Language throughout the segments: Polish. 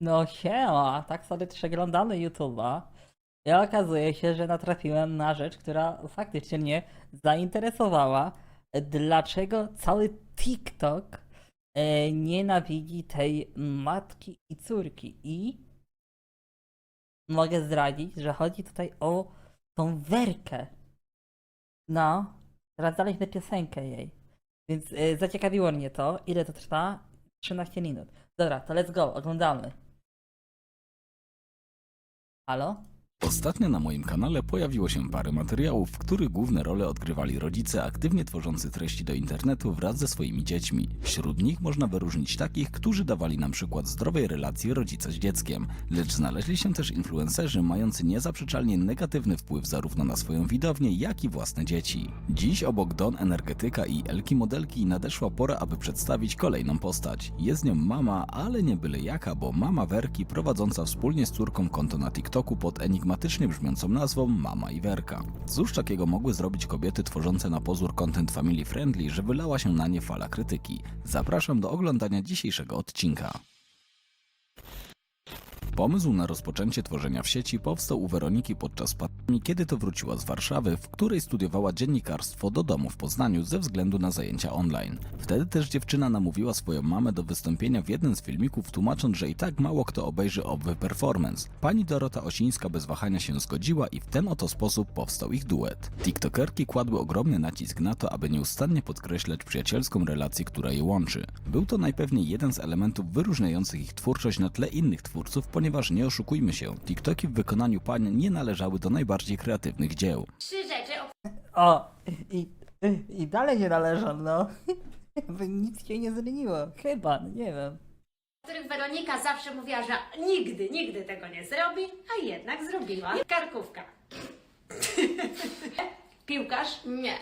No siema, tak sobie przeglądamy YouTube'a i okazuje się, że natrafiłem na rzecz, która faktycznie mnie zainteresowała. Dlaczego cały TikTok e, nienawidzi tej matki i córki i mogę zdradzić, że chodzi tutaj o tą werkę. No, sprawdzaliśmy piosenkę jej. Więc e, zaciekawiło mnie to. Ile to trwa? 13 minut. Dobra, to let's go, oglądamy. Halo? Ostatnio na moim kanale pojawiło się parę materiałów, w których główne role odgrywali rodzice aktywnie tworzący treści do internetu wraz ze swoimi dziećmi. Wśród nich można wyróżnić takich, którzy dawali nam przykład zdrowej relacji rodzica z dzieckiem, lecz znaleźli się też influencerzy mający niezaprzeczalnie negatywny wpływ zarówno na swoją widownię, jak i własne dzieci. Dziś obok Don Energetyka i Elki Modelki nadeszła pora, aby przedstawić kolejną postać. Jest nią mama, ale nie byle jaka, bo mama Werki prowadząca wspólnie z córką konto na TikToku pod enigmatycznie brzmiącą nazwą Mama i Werka. Cóż takiego mogły zrobić kobiety tworzące na pozór content family friendly, że wylała się na nie fala krytyki? Zapraszam do oglądania dzisiejszego odcinka. Pomysł na rozpoczęcie tworzenia w sieci powstał u Weroniki podczas pandemii, kiedy to wróciła z Warszawy, w której studiowała dziennikarstwo do domu w Poznaniu ze względu na zajęcia online. Wtedy też dziewczyna namówiła swoją mamę do wystąpienia w jednym z filmików, tłumacząc, że i tak mało kto obejrzy owy performance. Pani Dorota Osińska bez wahania się zgodziła i w ten oto sposób powstał ich duet. TikTokerki kładły ogromny nacisk na to, aby nieustannie podkreślać przyjacielską relację, która je łączy. Był to najpewniej jeden z elementów wyróżniających ich twórczość na tle innych twórców, ponieważ nie oszukujmy się, TikToki w wykonaniu pań nie należały do najbardziej kreatywnych dzieł. Trzy rzeczy, o O, i, i dalej nie należą, no. Jakby nic się nie zmieniło. Chyba, no nie wiem. których Weronika zawsze mówiła, że nigdy, nigdy tego nie zrobi, a jednak zrobiła. Karkówka. Piłkarz? Nie.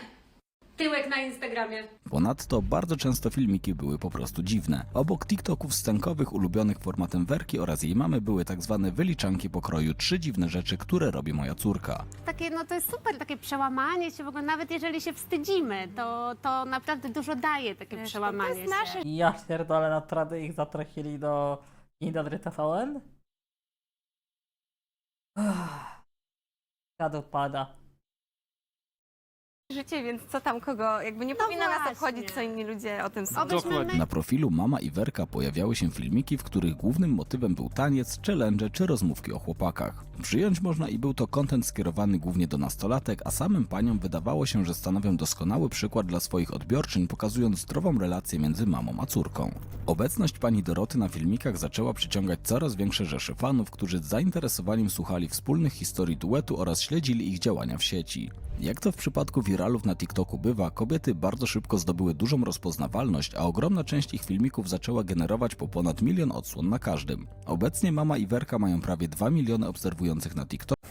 Tyłek na Instagramie? Ponadto bardzo często filmiki były po prostu dziwne. Obok TikToków scenkowych ulubionych formatem Werki oraz jej mamy były tak zwane wyliczanki pokroju trzy dziwne rzeczy, które robi moja córka. takie, no to jest super, takie przełamanie się w ogóle, nawet jeżeli się wstydzimy, to, to naprawdę dużo daje takie przełamanie to jest się. nasze Ja pierdolę, naprawdę ich zatracili do Dzień dobry TVN? Kadł pada. Życie, więc co tam kogo, jakby nie No powinno nas właśnie. obchodzić, co inni ludzie o tym sądzą. Obyśmy my Na profilu Mama i Werka pojawiały się filmiki, w których głównym motywem był taniec, challenge czy rozmówki o chłopakach. Przyjąć można i był to kontent skierowany głównie do nastolatek, a samym paniom wydawało się, że stanowią doskonały przykład dla swoich odbiorczyń, pokazując zdrową relację między mamą a córką. Obecność pani Doroty na filmikach zaczęła przyciągać coraz większe rzesze fanów, którzy z zainteresowaniem słuchali wspólnych historii duetu oraz śledzili ich działania w sieci. Jak to w przypadku wiralów na TikToku bywa, kobiety bardzo szybko zdobyły dużą rozpoznawalność, a ogromna część ich filmików zaczęła generować po ponad milion odsłon na każdym. Obecnie Mama i Werka mają prawie 2 miliony obserwujących na TikToku,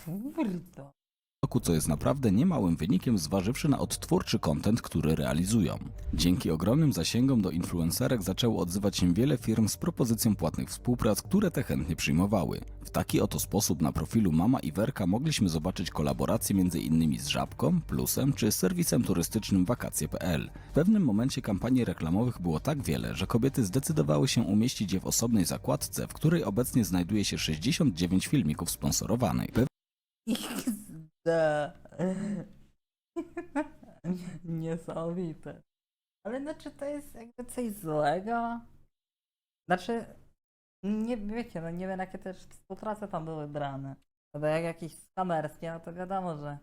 Co jest naprawdę niemałym wynikiem zważywszy na odtwórczy content, który realizują. Dzięki ogromnym zasięgom do influencerek zaczęło odzywać się wiele firm z propozycją płatnych współprac, które te chętnie przyjmowały. W taki oto sposób na profilu Mama i Werka mogliśmy zobaczyć kolaboracje m.in. z Żabką, Plusem czy serwisem turystycznym wakacje.pl. W pewnym momencie kampanii reklamowych było tak wiele, że kobiety zdecydowały się umieścić je w osobnej zakładce, w której obecnie znajduje się 69 filmików sponsorowanych. Niesamowite. Ale znaczy to jest jakby coś złego? Znaczy, nie wiecie, no nie wiem jakie też współprace tam były brane. No bo jak jakieś skamerskie, no to wiadomo, że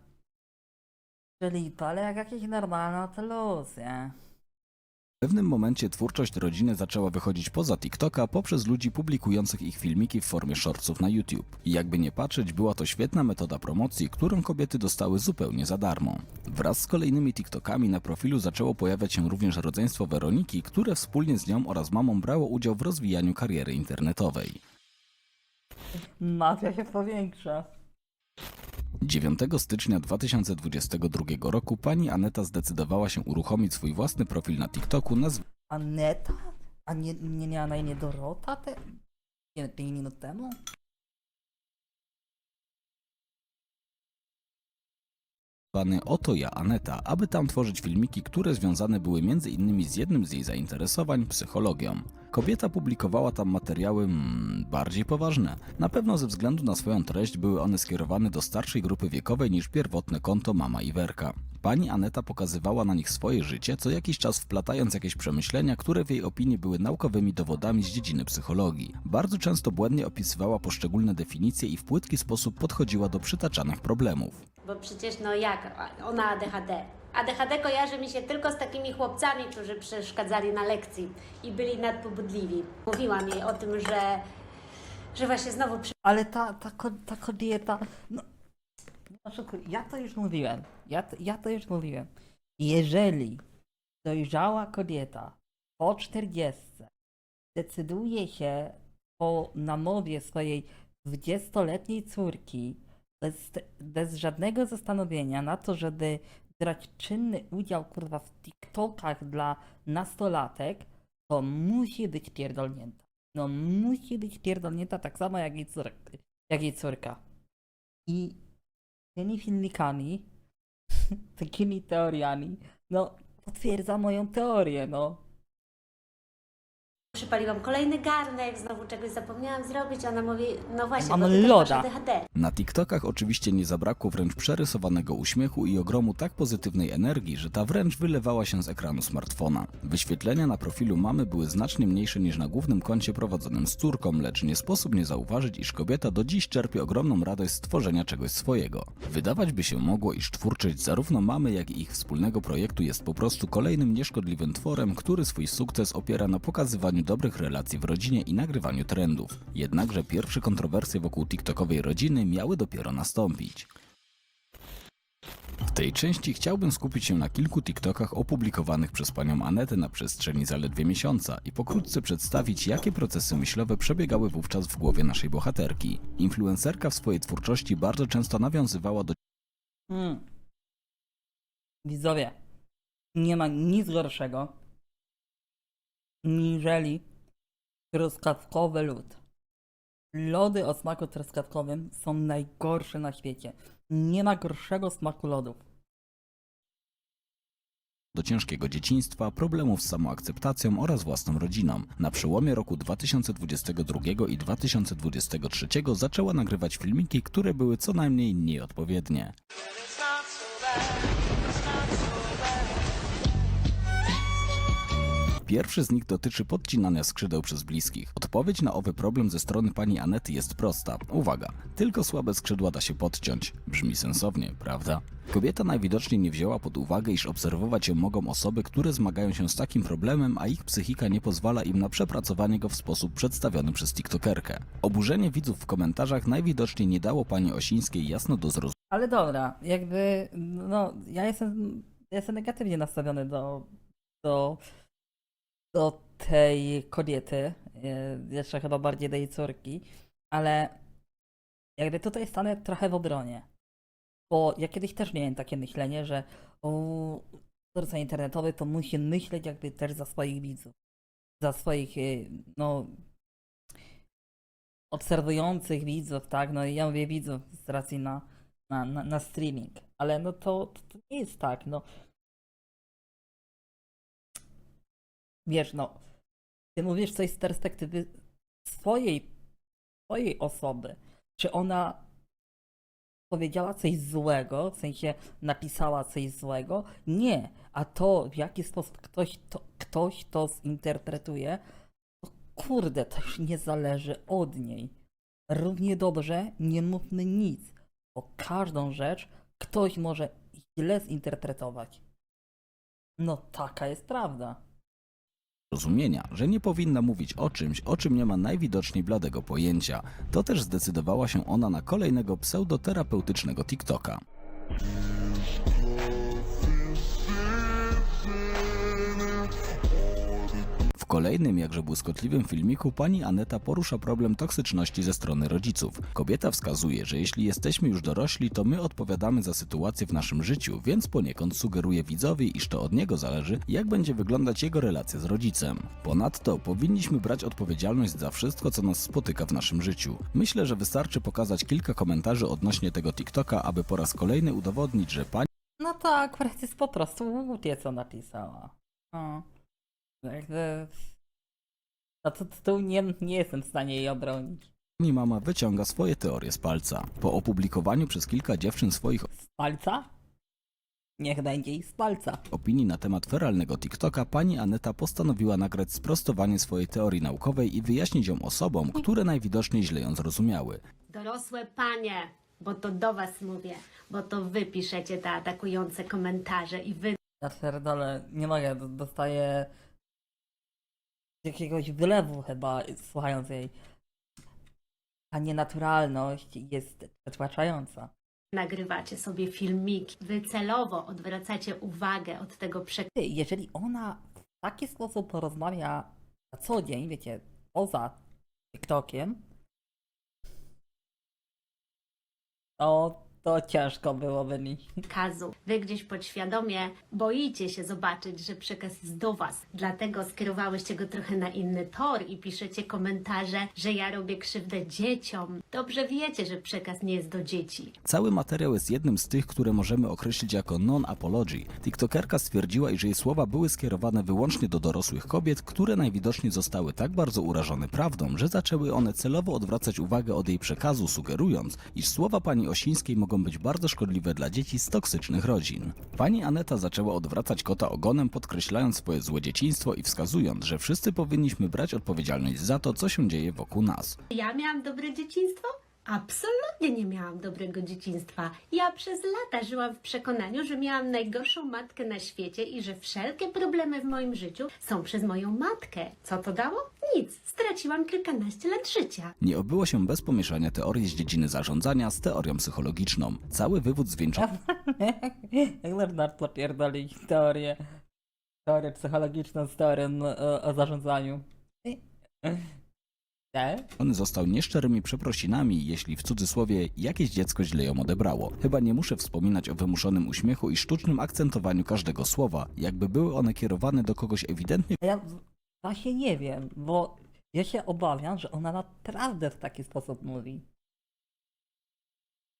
czyli to, ale jak jakieś normalne, no to luz, nie? W pewnym momencie twórczość rodziny zaczęła wychodzić poza TikToka poprzez ludzi publikujących ich filmiki w formie shortsów na YouTube. I jakby nie patrzeć, była to świetna metoda promocji, którą kobiety dostały zupełnie za darmo. Wraz z kolejnymi TikTokami na profilu zaczęło pojawiać się również rodzeństwo Weroniki, które wspólnie z nią oraz mamą brało udział w rozwijaniu kariery internetowej. Mafia się powiększa. 9 stycznia 2022 roku pani Aneta zdecydowała się uruchomić swój własny profil na TikToku nazw- Aneta? A nie, nie miała na imię Dorota te... Nie, 5 minut temu? zwany Oto ja Aneta, aby tam tworzyć filmiki, które związane były m.in. z jednym z jej zainteresowań psychologią. Kobieta publikowała tam materiały mm, bardziej poważne. Na pewno ze względu na swoją treść były one skierowane do starszej grupy wiekowej niż pierwotne konto Mama Iwerka. Pani Aneta pokazywała na nich swoje życie, co jakiś czas wplatając jakieś przemyślenia, które w jej opinii były naukowymi dowodami z dziedziny psychologii. Bardzo często błędnie opisywała poszczególne definicje i w płytki sposób podchodziła do przytaczanych problemów. Bo przecież no jak, ona ADHD. ADHD kojarzy mi się tylko z takimi chłopcami, którzy przeszkadzali na lekcji i byli nadpobudliwi. Mówiłam jej o tym, że, że właśnie znowu przy... Ale ta, ta, ko- ta kobieta, no, znaczy, ja to już mówiłem, ja, to- ja to już mówiłem. Jeżeli dojrzała kobieta po 40 decyduje się po namowie swojej 20-letniej córki bez, bez żadnego zastanowienia na to, żeby brać czynny udział kurwa w TikTokach dla nastolatek, to musi być pierdolnięta. No musi być pierdolnięta tak samo jak jej córka. Jak jej córka. I tymi filmikami, takimi teoriami, no potwierdza moją teorię, no. Przypaliłam kolejny garnek, znowu czegoś zapomniałam zrobić. Ona mówi, no właśnie, Mam bo ty też loda. masz ADHD. Na TikTokach oczywiście nie zabrakło wręcz przerysowanego uśmiechu i ogromu tak pozytywnej energii, że ta wręcz wylewała się z ekranu smartfona. Wyświetlenia na profilu mamy były znacznie mniejsze niż na głównym koncie prowadzonym z córką, lecz nie sposób nie zauważyć, iż kobieta do dziś czerpie ogromną radość z tworzenia czegoś swojego. Wydawać by się mogło, iż twórczość zarówno mamy, jak i ich wspólnego projektu jest po prostu kolejnym nieszkodliwym tworem, który swój sukces opiera na pokazywaniu dobrych relacji w rodzinie i nagrywaniu trendów. Jednakże pierwsze kontrowersje wokół TikTokowej rodziny miały dopiero nastąpić. W tej części chciałbym skupić się na kilku TikTokach opublikowanych przez panią Anetę na przestrzeni zaledwie miesiąca i pokrótce przedstawić, jakie procesy myślowe przebiegały wówczas w głowie naszej bohaterki. Influencerka w swojej twórczości bardzo często nawiązywała do Hmm. Widzowie, nie ma nic gorszego niżeli truskawkowy lód. Lody o smaku truskawkowym są najgorsze na świecie. Nie ma gorszego smaku lodów. do ciężkiego dzieciństwa, problemów z samoakceptacją oraz własną rodziną. Na przełomie roku 2022 i 2023 zaczęła nagrywać filmiki, które były co najmniej nieodpowiednie. Pierwszy z nich dotyczy podcinania skrzydeł przez bliskich. Odpowiedź na owy problem ze strony pani Anety jest prosta. Uwaga, tylko słabe skrzydła da się podciąć. Brzmi sensownie, prawda? Kobieta najwidoczniej nie wzięła pod uwagę, iż obserwować ją mogą osoby, które zmagają się z takim problemem, a ich psychika nie pozwala im na przepracowanie go w sposób przedstawiony przez TikTokerkę. Oburzenie widzów w komentarzach najwidoczniej nie dało pani Osińskiej jasno do zrozumienia. Ale dobra, jakby, no, ja jestem, ja jestem negatywnie nastawiony do, do, do tej kobiety, e, jeszcze chyba bardziej do jej córki, ale jakby tutaj stanę trochę w obronie, bo ja kiedyś też miałem takie myślenie, że o, twórca internetowy to musi myśleć jakby też za swoich widzów, za swoich, e, no, obserwujących widzów, tak, no i ja mówię widzów z racji na na, na, na streaming. Ale no to, to, to nie jest tak, no. Wiesz, no, ty mówisz coś z perspektywy swojej, swojej osoby. Czy ona powiedziała coś złego, w sensie napisała coś złego? Nie. A to, w jaki sposób ktoś to, ktoś to zinterpretuje, to kurde, to już nie zależy od niej. Równie dobrze nie mówmy nic bo każdą rzecz ktoś może źle zinterpretować. No taka jest prawda. Zrozumienia, że nie powinna mówić o czymś, o czym nie ma najwidoczniej bladego pojęcia. To też zdecydowała się ona na kolejnego pseudoterapeutycznego TikToka. Kolejnym, jakże błyskotliwym filmiku pani Aneta porusza problem toksyczności ze strony rodziców. Kobieta wskazuje, że jeśli jesteśmy już dorośli, to my odpowiadamy za sytuację w naszym życiu, więc poniekąd sugeruje widzowi, iż to od niego zależy, jak będzie wyglądać jego relacja z rodzicem. Ponadto powinniśmy brać odpowiedzialność za wszystko, co nas spotyka w naszym życiu. Myślę, że wystarczy pokazać kilka komentarzy odnośnie tego TikToka, aby po raz kolejny udowodnić, że pani No to akurat jest po prostu głupie, co napisała. No. Jakby... To, to, to nie, nie jestem w stanie jej obronić. Pani mama wyciąga swoje teorie z palca. Po opublikowaniu przez kilka dziewczyn swoich Z palca? Niech będzie i z palca. opinii na temat feralnego TikToka, pani Aneta postanowiła nagrać sprostowanie swojej teorii naukowej i wyjaśnić ją osobom, które najwidoczniej źle ją zrozumiały. Dorosłe panie, bo to do was mówię, bo to wy piszecie te atakujące komentarze i wy Ja pierdolę, nie mogę, d- dostaję jakiegoś wylewu chyba, słuchając jej. Ta nienaturalność jest przytłaczająca. nagrywacie sobie filmiki. Wy celowo odwracacie uwagę od tego przekazu. Ty, jeżeli ona w taki sposób porozmawia na co dzień, wiecie, poza TikTokiem, to, to ciężko byłoby mi. przekazu. Wy gdzieś podświadomie boicie się zobaczyć, że przekaz jest do Was. Dlatego skierowałyście go trochę na inny tor i piszecie komentarze, że ja robię krzywdę dzieciom. Dobrze wiecie, że przekaz nie jest do dzieci. Cały materiał jest jednym z tych, które możemy określić jako non-apology. TikTokerka stwierdziła, iż jej słowa były skierowane wyłącznie do dorosłych kobiet, które najwidoczniej zostały tak bardzo urażone prawdą, że zaczęły one celowo odwracać uwagę od jej przekazu, sugerując, iż słowa pani Osińskiej mogą być bardzo szkodliwe dla dzieci z toksycznych rodzin. Pani Aneta zaczęła odwracać kota ogonem, podkreślając swoje złe dzieciństwo i wskazując, że wszyscy powinniśmy brać odpowiedzialność za to, co się dzieje wokół nas. Ja miałam dobre dzieciństwo? Absolutnie nie miałam dobrego dzieciństwa. Ja przez lata żyłam w przekonaniu, że miałam najgorszą matkę na świecie i że wszelkie problemy w moim życiu są przez moją matkę. Co to dało? Nic. Straciłam kilkanaście lat życia. Nie obyło się bez pomieszania teorii z dziedziny zarządzania z teorią psychologiczną. Cały wywód zwieńczony Jak można popierdolić teorię, teorię psychologiczną z teorią o, o zarządzaniu. Tak? został nieszczerymi przeprosinami, jeśli w cudzysłowie jakieś dziecko źle ją odebrało. Chyba nie muszę wspominać o wymuszonym uśmiechu i sztucznym akcentowaniu każdego słowa, jakby były one kierowane do kogoś ewidentnie Ja właśnie nie wiem, bo ja się obawiam, że ona naprawdę w taki sposób mówi.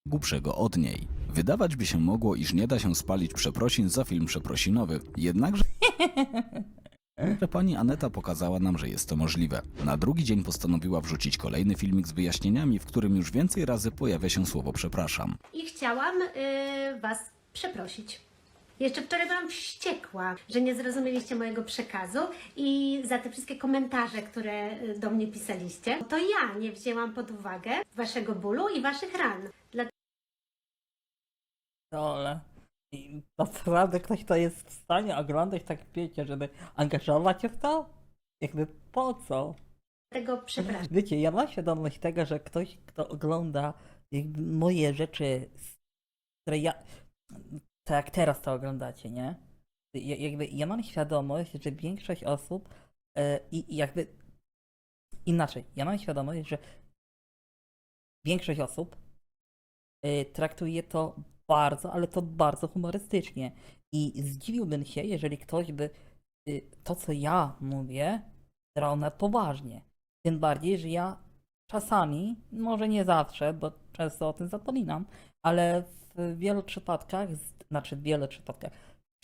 głupszego od niej. Wydawać by się mogło, iż nie da się spalić przeprosin za film przeprosinowy, jednakże że pani Aneta pokazała nam, że jest to możliwe. Na drugi dzień postanowiła wrzucić kolejny filmik z wyjaśnieniami, w którym już więcej razy pojawia się słowo przepraszam. I chciałam y, Was przeprosić. Jeszcze wczoraj byłam wściekła, że nie zrozumieliście mojego przekazu i za te wszystkie komentarze, które y, do mnie pisaliście. To ja nie wzięłam pod uwagę Waszego bólu i Waszych ran. Dole. I naprawdę ktoś to jest w stanie oglądać tak wiecie, żeby angażować się w to? Jakby po co? Dlatego przepraszam. Wiecie, ja mam świadomość tego, że ktoś, kto ogląda jakby moje rzeczy, które ja, tak jak teraz to oglądacie, nie? Ja, jakby ja mam świadomość, że większość osób e, i, jakby inaczej, ja mam świadomość, że większość osób e, traktuje to bardzo, ale to bardzo humorystycznie. I zdziwiłbym się, jeżeli ktoś by y, to, co ja mówię, brał na poważnie. Tym bardziej, że ja czasami, może nie zawsze, bo często o tym zapominam, ale w wielu przypadkach, znaczy w wielu przypadkach,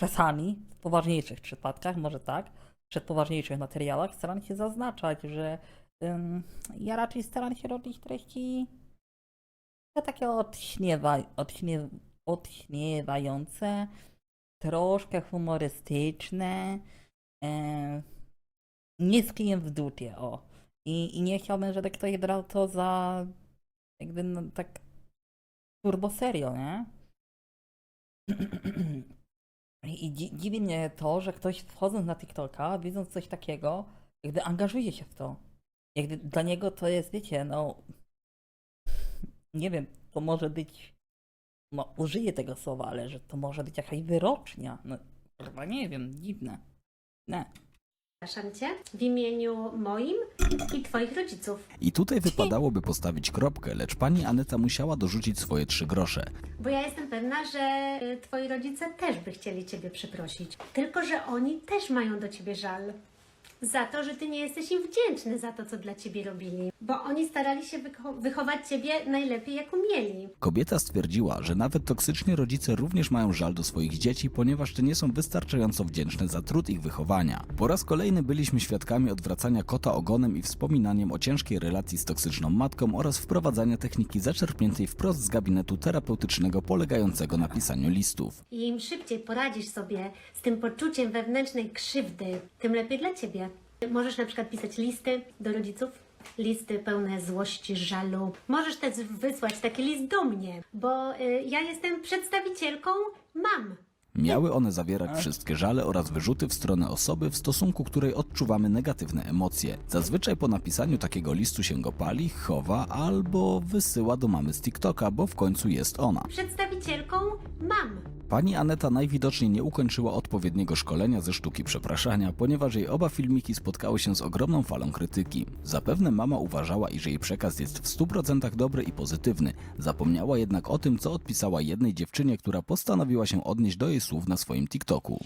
czasami w poważniejszych przypadkach, może tak, przy poważniejszych materiałach staram się zaznaczać, że ym, ja raczej staram się robić treści takie odśniewa, odśniew, odśniewające, troszkę humorystyczne, e, nie w dupie, o. I, I nie chciałbym, żeby ktoś brał to za jakby no, tak turbo serio, nie? I dzi- dziwi mnie to, że ktoś wchodząc na TikToka, widząc coś takiego, jakby angażuje się w to. Jakby dla niego to jest, wiecie, no nie wiem, to może być, no użyję tego słowa, ale że to może być jakaś wyrocznia. No chyba nie wiem, dziwne. Nie. Przepraszam Cię w imieniu moim i Twoich rodziców. I tutaj wypadałoby postawić kropkę, lecz pani Aneta musiała dorzucić swoje trzy grosze. Bo ja jestem pewna, że y, Twoi rodzice też by chcieli Ciebie przeprosić. Tylko, że oni też mają do Ciebie żal. Za to, że ty nie jesteś im wdzięczny za to, co dla ciebie robili. Bo oni starali się wycho- wychować ciebie najlepiej, jak umieli. Kobieta stwierdziła, że nawet toksyczni rodzice również mają żal do swoich dzieci, ponieważ te nie są wystarczająco wdzięczne za trud ich wychowania. Po raz kolejny byliśmy świadkami odwracania kota ogonem i wspominaniem o ciężkiej relacji z toksyczną matką oraz wprowadzania techniki zaczerpniętej wprost z gabinetu terapeutycznego polegającego na pisaniu listów. I im szybciej poradzisz sobie z tym poczuciem wewnętrznej krzywdy, tym lepiej dla ciebie. Możesz na przykład pisać listy do rodziców, listy pełne złości, żalu. Możesz też wysłać taki list do mnie, bo y, ja jestem przedstawicielką mam. Miały one zawierać wszystkie żale oraz wyrzuty w stronę osoby, w stosunku której odczuwamy negatywne emocje. Zazwyczaj po napisaniu takiego listu się go pali, chowa albo wysyła do mamy z TikToka, bo w końcu jest ona. Przedstawicielką mam. Pani Aneta najwidoczniej nie ukończyła odpowiedniego szkolenia ze sztuki przepraszania, ponieważ jej oba filmiki spotkały się z ogromną falą krytyki. Zapewne mama uważała, iż jej przekaz jest w 100% dobry i pozytywny. Zapomniała jednak o tym, co odpisała jednej dziewczynie, która postanowiła się odnieść do jej słów na swoim TikToku.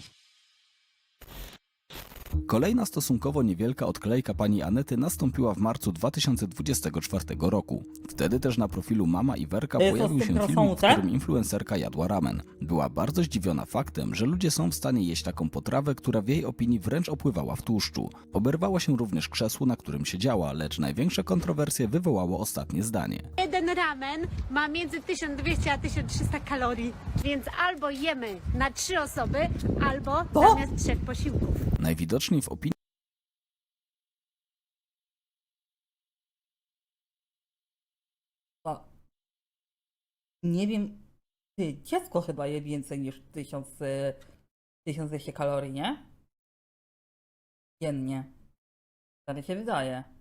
Kolejna stosunkowo niewielka odklejka pani Anety nastąpiła w marcu 2024 roku. Wtedy też na profilu Mama i Werka To jest pojawił się filmik, w croissant'em? którym influencerka jadła ramen. Była bardzo zdziwiona faktem, że ludzie są w stanie jeść taką potrawę, która w jej opinii wręcz opływała w tłuszczu. Oberwała się również krzesło, na którym siedziała, lecz największe kontrowersje wywołało ostatnie zdanie. Jeden ramen ma między 1200 a 1300 kalorii, więc albo jemy na trzy osoby, albo zamiast trzech posiłków. Najwidoczniej w opinii. Nie wiem. Ty, dziecko chyba je więcej niż 1000, y, 1200 kalorii, nie? Dziennie. Tak się wydaje.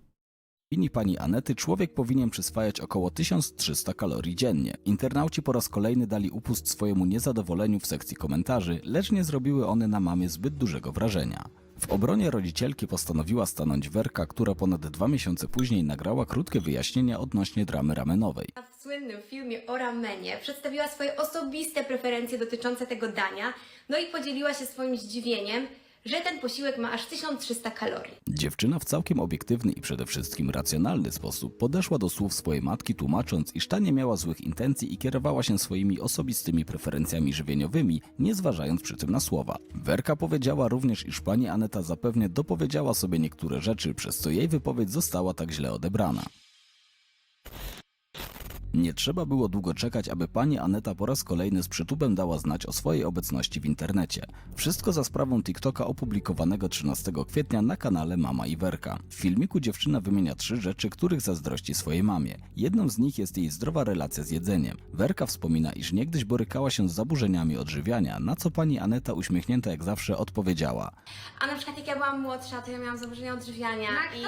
Opinii pani Anety człowiek powinien przyswajać około 1300 kalorii dziennie. Internauci po raz kolejny dali upust swojemu niezadowoleniu w sekcji komentarzy, lecz nie zrobiły one na mamie zbyt dużego wrażenia. W obronie rodzicielki postanowiła stanąć Werka, która ponad dwa miesiące później nagrała krótkie wyjaśnienia odnośnie dramy ramenowej. w słynnym filmie o ramenie przedstawiła swoje osobiste preferencje dotyczące tego dania, no i podzieliła się swoim zdziwieniem, że ten posiłek ma aż 1300 kalorii. Dziewczyna w całkiem obiektywny i przede wszystkim racjonalny sposób podeszła do słów swojej matki, tłumacząc, iż ta nie miała złych intencji i kierowała się swoimi osobistymi preferencjami żywieniowymi, nie zważając przy tym na słowa. Werka powiedziała również, iż pani Aneta zapewne dopowiedziała sobie niektóre rzeczy, przez co jej wypowiedź została tak źle odebrana. Nie trzeba było długo czekać, aby pani Aneta po raz kolejny z przytupem dała znać o swojej obecności w internecie. Wszystko za sprawą TikToka opublikowanego 13 kwietnia na kanale Mama i Werka. W filmiku dziewczyna wymienia trzy rzeczy, których zazdrości swojej mamie. Jedną z nich jest jej zdrowa relacja z jedzeniem. Werka wspomina, iż niegdyś borykała się z zaburzeniami odżywiania, na co pani Aneta uśmiechnięta jak zawsze odpowiedziała. A na przykład jak ja byłam młodsza, to ja miałam zaburzenia odżywiania Tak,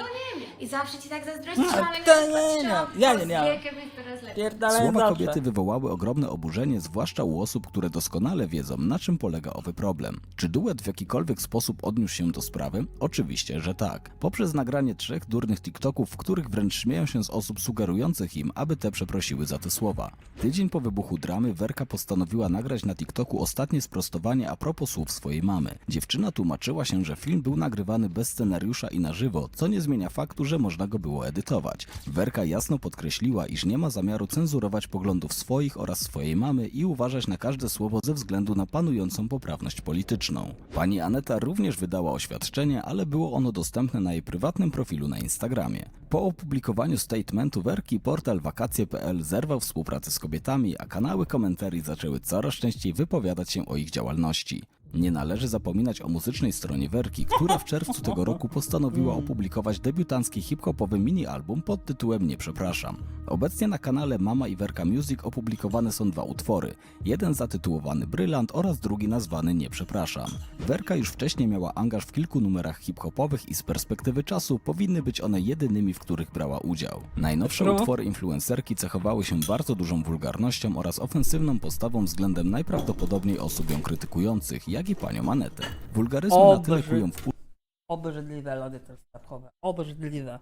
i, i zawsze ci tak zazdrościłam, No, jak to nie, nie, ja nie z miałem. wiekiem jest coraz lepiej. Pierdalałem Słowa kobiety wywołały ogromne oburzenie, zwłaszcza u osób, które doskonale wiedzą, na czym polega owy problem. Czy duet w jakikolwiek sposób odniósł się do sprawy? Oczywiście, że tak. Poprzez nagranie trzech durnych TikToków, w których wręcz śmieją się z osób sugerujących im, aby te przeprosiły za te słowa. Tydzień po wybuchu dramy Werka postanowiła nagrać na TikToku ostatnie sprostowanie a propos słów swojej mamy. Dziewczyna tłumaczyła się, że film był nagrywany bez scenariusza i na żywo, co nie zmienia faktu, że można go było edytować. Werka jasno podkreśliła, iż nie ma zamiaru cenzurować poglądów swoich oraz swojej mamy i uważać na każde słowo ze względu na panującą poprawność polityczną. Pani Aneta również wydała oświadczenie, ale było ono dostępne na jej prywatnym profilu na Instagramie. Po opublikowaniu statementu Werki portal wakacje.pl zerwał współpracę z kobietami, a kanały komentarii zaczęły coraz częściej wypowiadać się o ich działalności. Nie należy zapominać o muzycznej stronie Werki, która w czerwcu tego roku postanowiła opublikować debiutancki hip-hopowy mini-album pod tytułem Nie Przepraszam. Obecnie na kanale Mama i Werka Music opublikowane są dwa utwory. Jeden zatytułowany Brylant oraz drugi nazwany Nie Przepraszam. Werka już wcześniej miała angaż w kilku numerach hip-hopowych i z perspektywy czasu powinny być one jedynymi, w których brała udział. Najnowsze utwory influencerki cechowały się bardzo dużą wulgarnością oraz ofensywną postawą względem najprawdopodobniej osób ją krytykujących, jak i panią Anetę. Wulgaryzmy na tyle Obrzy- kują w Obrzydliwe lody truskawkowe. Obrzydliwe.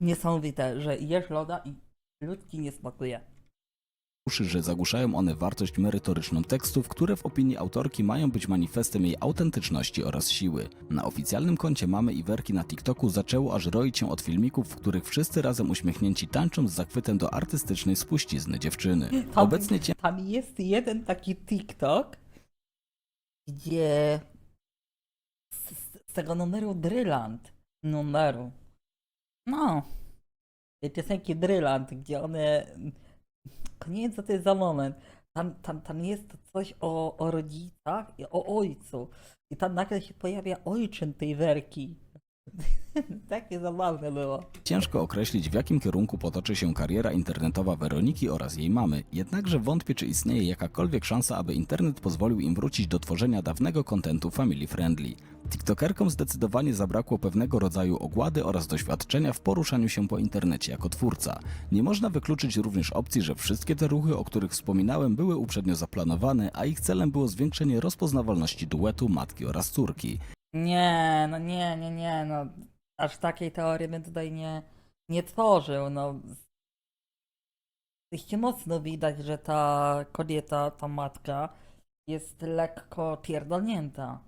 Niesamowite, że jesz loda i ludzki nie smakuje. Że zagłuszają one wartość merytoryczną tekstów, które w opinii autorki mają być manifestem jej autentyczności oraz siły. Na oficjalnym koncie mamy i Werki na TikToku zaczęło aż roić się od filmików, w których wszyscy razem uśmiechnięci tańczą z zachwytem do artystycznej spuścizny dziewczyny. Tam, Obecnie cię tam jest jeden taki TikTok, gdzie z, z tego numeru Dryland, numeru, no, tej piosenki Dryland, gdzie one, nie wiem co to jest za moment, tam, tam, tam jest coś o, o rodzicach i o ojcu i tam nagle się pojawia ojczym tej werki. Takie zabawne było. Ciężko określić, w jakim kierunku potoczy się kariera internetowa Weroniki oraz jej mamy, jednakże wątpię, czy istnieje jakakolwiek szansa, aby internet pozwolił im wrócić do tworzenia dawnego kontentu family friendly. TikTokerkom zdecydowanie zabrakło pewnego rodzaju ogłady oraz doświadczenia w poruszaniu się po internecie jako twórca. Nie można wykluczyć również opcji, że wszystkie te ruchy, o których wspominałem, były uprzednio zaplanowane, a ich celem było zwiększenie rozpoznawalności duetu matki oraz córki. Nie, no nie, nie, nie, no aż takiej teorii bym tutaj nie, nie tworzył, no. Dość mocno widać, że ta kobieta, ta matka jest lekko pierdolnięta.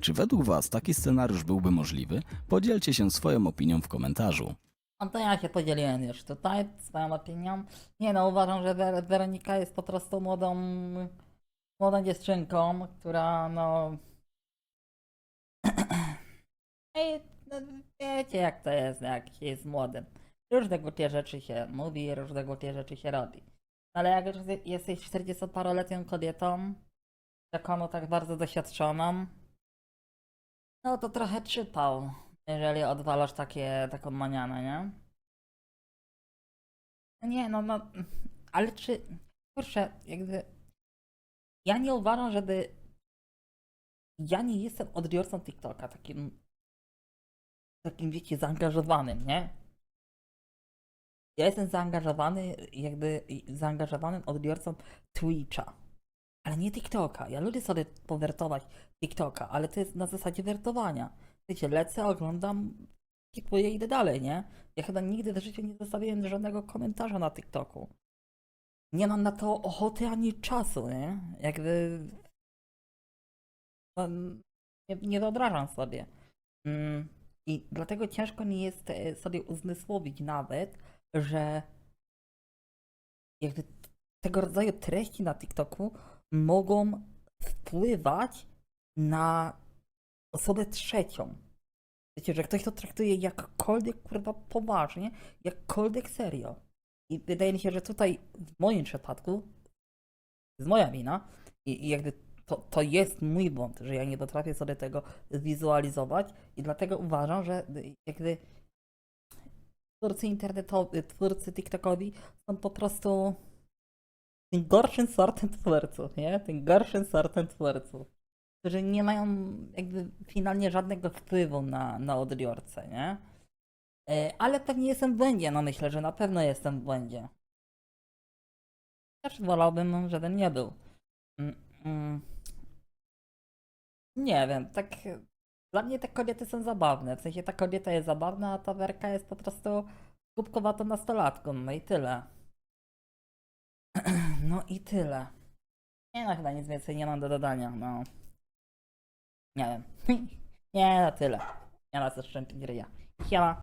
Czy według Was taki scenariusz byłby możliwy? Podzielcie się swoją opinią w komentarzu. No to ja się podzieliłem już tutaj swoją opinią. Nie no, uważam, że Wer- Weronika jest po prostu młodą, młodą dziewczynką, która no... Ej, no, wiecie jak to jest, jak się jest młodym. Różne głupie rzeczy się mówi, różne głupie rzeczy się robi. Ale jak już jesteś 40-paroletnią kobietą, taką tak bardzo doświadczoną, no to trochę przypał, jeżeli odwalasz takie, taką manianę, nie? No Nie, no, no, ale czy, kurczę, jakby, ja nie uważam, żeby, ja nie jestem odbiorcą TikToka, takim, takim, wiecie, zaangażowanym, nie? Ja jestem zaangażowany, jakby, zaangażowanym odbiorcą Twitcha, ale nie TikToka. Ja lubię sobie powertować TikToka, ale to jest na zasadzie wertowania. Wiecie, lecę, oglądam, kipuję i idę dalej, nie? Ja chyba nigdy w życiu nie zostawiłem żadnego komentarza na TikToku. Nie mam na to ochoty ani czasu, nie? Jakby... Nie, nie wyobrażam sobie. Mm, I dlatego ciężko mi jest e, sobie uzmysłowić nawet, że jakby tego rodzaju treści na TikToku mogą wpływać na osobę trzecią. Wiecie, że ktoś to traktuje jakkolwiek kurwa poważnie, jakkolwiek serio. I wydaje mi się, że tutaj w moim przypadku jest moja wina i, i jakby to, to jest mój błąd, że ja nie potrafię sobie tego zwizualizować i dlatego uważam, że jakby twórcy internetowi, twórcy TikTokowi są po prostu tym gorszym sortem twórców, nie? Tym gorszym sortem twórców, którzy nie mają jakby finalnie żadnego wpływu na, na odbiorcę, nie? E, Ale pewnie jestem w błędzie, no myślę, że na pewno jestem w błędzie. Też wolałbym, żebym nie był. Mm, mm. Nie wiem, tak dla mnie te kobiety są zabawne, w sensie ta kobieta jest zabawna, a ta werka jest po prostu głupkowatą nastolatką, no i tyle. No i tyle. Nie no, chyba nic więcej nie mam do dodania, no. Nie wiem. Nie, na tyle. Ma co szczępić ryja. Siema.